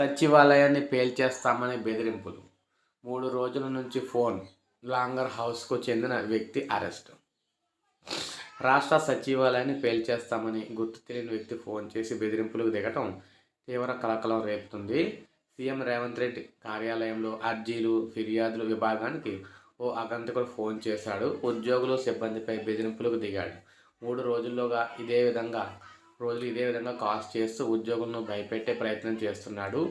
సచివాలయాన్ని పేల్చేస్తామని బెదిరింపులు. మూడు రోజుల నుంచి ఫోన్ లాంగర్ హౌస్కు చెందిన వ్యక్తి అరెస్ట్. రాష్ట్ర సచివాలయాన్ని పేల్చేస్తామని గుర్తు తెలియని వ్యక్తి ఫోన్ చేసి బెదిరింపులకు దిగటం తీవ్ర కలకలం రేపుతుంది. సీఎం రేవంత్ రెడ్డి కార్యాలయంలో అర్జీలు ఫిర్యాదులు విభాగానికి ఓ అగంతకుడు ఫోన్ చేశాడు. ఉద్యోగులు సిబ్బందిపై బెదిరింపులకు దిగాడు. మూడు రోజుల్లోగా ఇదే విధంగా రోజులు ఇదే విధంగా కాల్స్ చేస్తూ ఉద్యోగులను భయపెట్టే ప్రయత్నం చేస్తున్నాడు.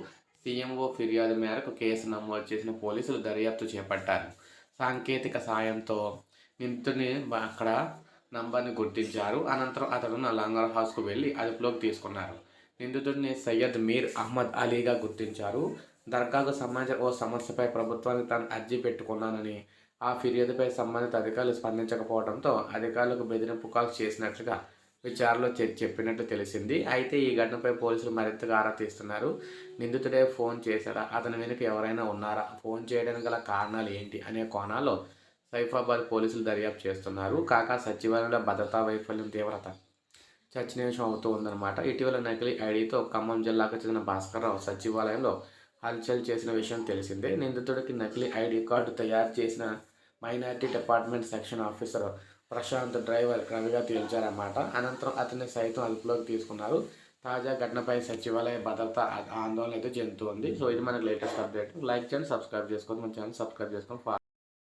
సీఎంఓ ఫిర్యాదు మేరకు కేసు నమోదు చేసిన పోలీసులు దర్యాప్తు చేపట్టారు. సాంకేతిక సాయంతో నిందితుడిని అక్కడ నంబర్ని గుర్తించారు. అనంతరం అతను లంగర్ హౌస్కు వెళ్ళి అదుపులోకి తీసుకున్నారు. నిందితుడిని సయ్యద్ మీర్ అహ్మద్ అలీగా గుర్తించారు. దర్గాకు సంబంధించిన ఓ సమస్యపై ప్రభుత్వానికి తాను అర్జీ పెట్టుకున్నానని ఆ ఫిర్యాదుపై సంబంధిత అధికారులు స్పందించకపోవడంతో అధికారులకు బెదిరింపు కాల్స్ చేసినట్లుగా విచారణలో చె- చెప్పినట్టు తెలిసింది. అయితే ఈ ఘటనపై పోలీసులు మరింతగా ఆరా తీస్తున్నారు. నిందితుడే ఫోన్ చేశాడా? అతని వెనుక ఎవరైనా ఉన్నారా? ఫోన్ చేయడానికి గల కారణాలు ఏంటి? అనే కోణాల్లో సైఫాబాద్ పోలీసులు దర్యాప్తు చేస్తున్నారు. కాగా సచివాలయంలో భద్రతా వైఫల్యం తీవ్రత చర్చనీయాంశం అవుతూ ఉందన్నమాట. ఇటీవల నకిలీ ఐడితో ఖమ్మం జిల్లాకు చెందిన భాస్కర్రావు సచివాలయంలో హల్చల్ చేసిన విషయం తెలిసిందే. నిందితుడికి నకిలీ ఐడి కార్డు తయారు చేసిన minority department section officer Prashanth driver రవిగా తేల్చారన్నమాట అనంతరం అతన్ని సైతం అదుపులోకి తీసుకున్నారు. తాజా ఘటనపై సచివాలయ భద్రత ఆందోళన అయితే చెందుతుంది. సో ఇది మనకి లేటెస్ట్ అప్డేట్. లైక్ చేయండి సబ్స్క్రైబ్ చేసుకోండి. మన ఛానల్ సబ్స్క్రైబ్ చేసుకొని